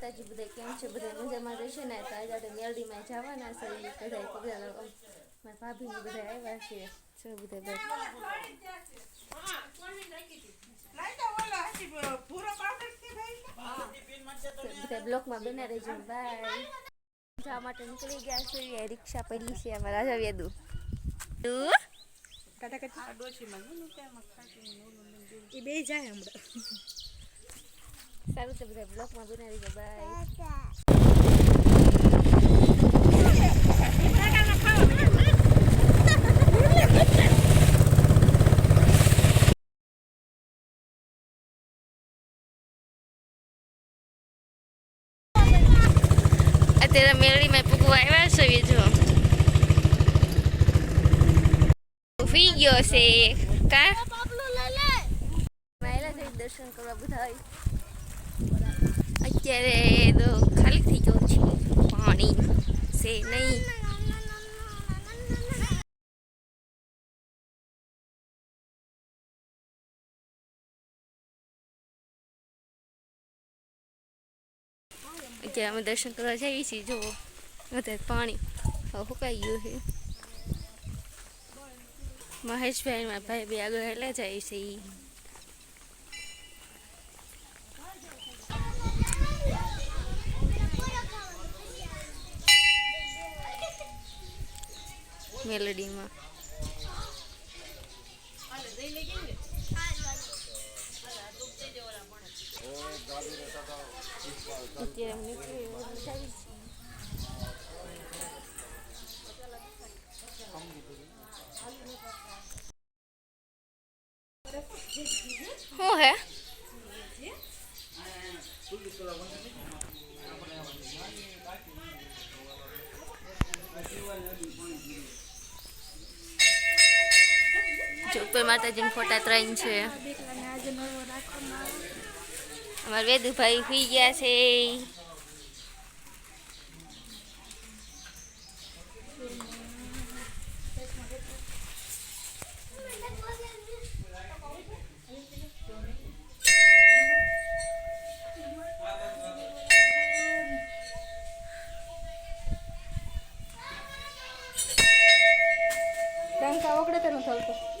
માતાજી બધા કેમ છે બધા મજામાં રહેશે ને તો આજે આપણે મેલડીમાં જવાના છે એ બધા બધા લોકો મારા ભાભીને બધા આવ્યા છે જો બધા બસ તો બધા બ્લોકમાં બના રહેજો બાય જવા માટે નીકળી ગયા છે એ રિક્ષા પડી છે અમારા રાજા વેદુ એ બે જાય હમણાં સારું તો બધા બ્લોકમાં બનાવી દે બાય અત્યારે મેળીમાં પૂગવા આવ્યા છે જો. ઊભી ગયો છે કા? દર્શન કરવા બધા અત્યારે તો ખાલી થઈ ગયું છે પાણી છે નહીં અત્યારે અમે દર્શન કરવા જઈએ છીએ જો અત્યારે પાણી હવે સુકાઈ ગયું છે મહેશભાઈ મારા ભાઈ બે આગળ હેલા જાય છે મેલોડીમાં અત્યારે અમે નીકળી બધું શું માતાજીના ફોટા ત્રણ છે. અમારા વેદુભાઈ સુઈ ગયા છે. ડંકા વગડે તેનું થતું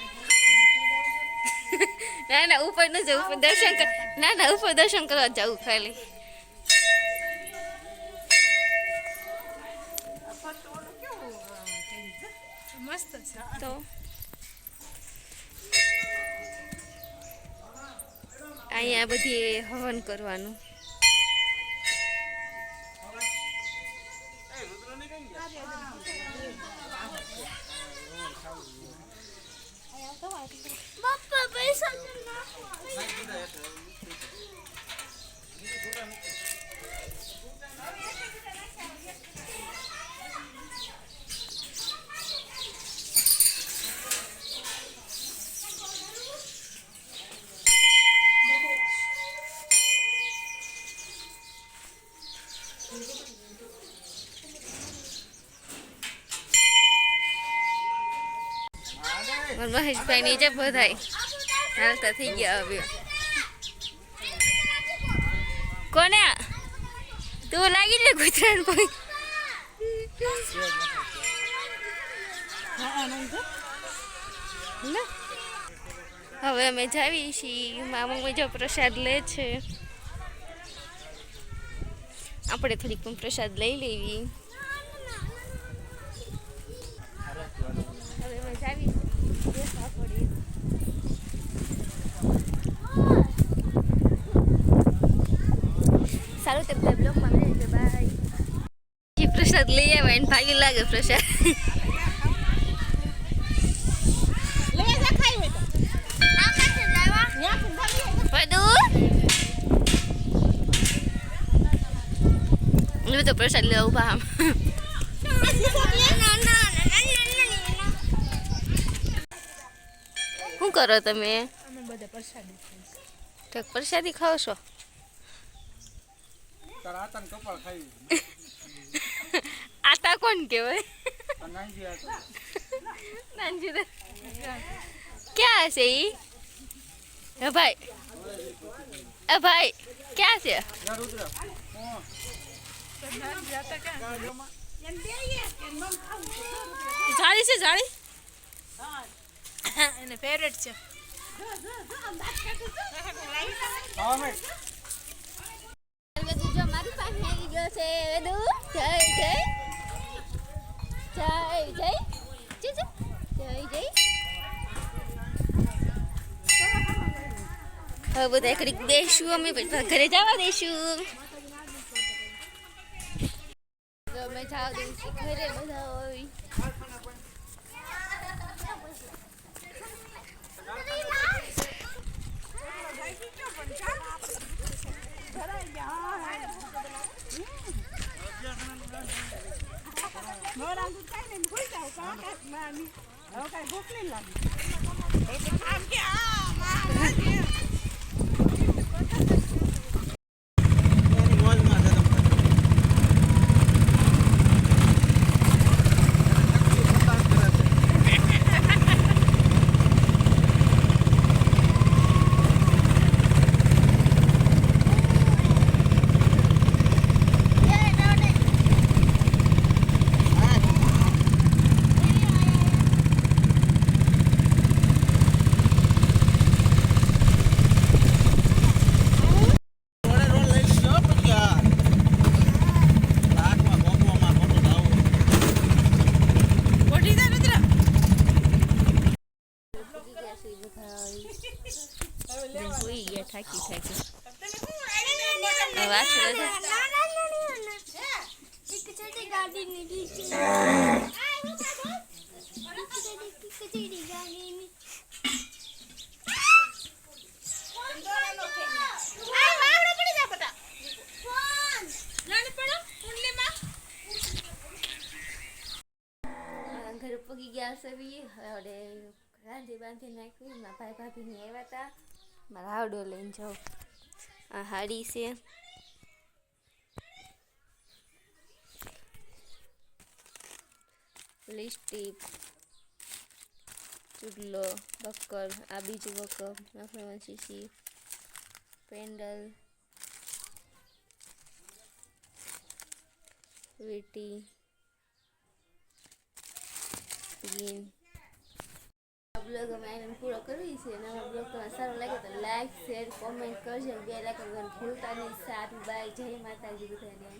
ના ના ઉપર ન જવું પણ દર્શન ના ના ઉપર દર્શન કરવા જવું ખાલી. મસ્ત છે તો અહીંયા બધી હવન કરવાનું. મહેશભાઈ ની જે બધાય હાલતા થઈ ગયા હવે કોને? તું લાગી લે ગુજરાત ભાઈ હવે અમે જાવી છીએ. મામા મમ્મી પ્રસાદ લે છે. આપણે થોડીક પણ પ્રસાદ લઈ લેવી. હવે અમે જાવી સારું તે બધા બ્લોગમાં મળે છે બાય પ્રસાદ લઈ આવ્યા એને ભાગી લાગે પ્રસાદ. તો. પ્રસાદ લેવા ઊભા આમ. શું કરો તમે? પ્રસાદી ખાવ છો તારા આતંક કપાળ ખાઈ આટા કોણ કહેવાય નાનજી આતો નાનજી તો ક્યાં છે ઈ હે ભાઈ એ ભાઈ ક્યાં છે યાર ઉતરો જાળી છે જાળી એને ફેવરેટ છે હા મેં વેદુ જો મારી vô xe đứa chơi chí chơi chí chí chí chơi chí હવે બધા કરી દેશું અમે પછી ઘરે જવા દેશું અમે જવા દઈશું ઘરે બધા હોય ભરાઈ ગયા ભૂખ નહીં લાગે થાકી થાકી હવે વાસણ હતા. આ ઘરે પગી ગયા સવી હવે રાંધી બાંધી નાખ્યું મારા ભાઈ ભાભીને આવ્યા હતા મારા હાવડો લઈને જાઉં આ હાડી છે લિપસ્ટિક ચૂડલો બક્કર આ બીજું બક્કર નાખવામાં શીશી પેન્ડલ વીટી ગીન આ બ્લોગ અમે આને પૂરો કરવી છે અમારો બ્લોગ તમને સારો લાગે તો લાઈક શેર કોમેન્ટ કરજો બે કરવાનું ભૂલતા નહીં સારું બાય જય માતાજી બધાને